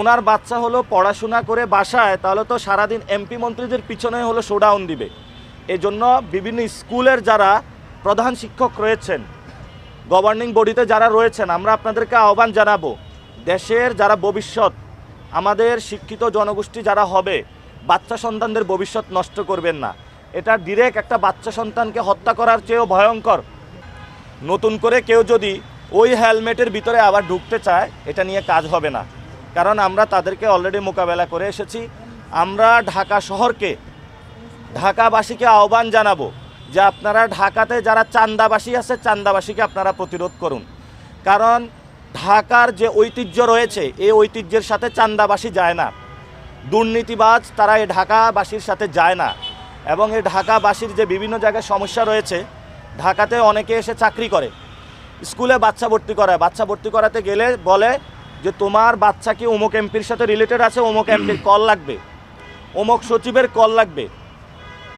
ওনার বাচ্চা হলো পড়াশোনা করে বাসায়, তাহলে তো সারাদিন এমপি মন্ত্রীদের পিছনে হলো শোডাউন দিবে। এই জন্য বিভিন্ন স্কুলের যারা প্রধান শিক্ষক রয়েছেন গভর্নিং বডিতে যারা রয়েছেন, আমরা আপনাদেরকে আহ্বান জানাব, দেশের যারা ভবিষ্যৎ, আমাদের শিক্ষিত জনগোষ্ঠী যারা হবে, বাচ্চা সন্তানদের ভবিষ্যৎ নষ্ট করবেন না। এটা ডিরেক্ট একটা বাচ্চা সন্তানকে হত্যা করার চেয়েও ভয়ঙ্কর। নতুন করে কেউ যদি ওই হেলমেটের ভিতরে আবার ঢুকতে চায়, এটা নিয়ে কাজ হবে না। কারণ আমরা তাদেরকে অলরেডি মোকাবেলা করে এসেছি। আমরা ঢাকা শহরকে, ঢাকাবাসীকে আহ্বান জানাব যে আপনারা ঢাকাতে যারা চান্দাবাসী আছে চান্দাবাসীকে আপনারা প্রতিরোধ করুন। কারণ ঢাকার যে ঐতিহ্য রয়েছে, এই ঐতিহ্যের সাথে চান্দাবাসী যায় না। দুর্নীতিবাজ তারা এই ঢাকাবাসীর সাথে যায় না। এবং এই ঢাকাবাসীর যে বিভিন্ন জায়গায় সমস্যা রয়েছে, ঢাকাতে অনেকে এসে চাকরি করে। স্কুলে বাচ্চা ভর্তি করায়, বাচ্চা ভর্তি করাতে গেলে বলে যে তোমার বাচ্চা কি অমুক এমপির সাথে রিলেটেড আছে? অমুক এমপির কল লাগবে। অমুক সচিবের কল লাগবে।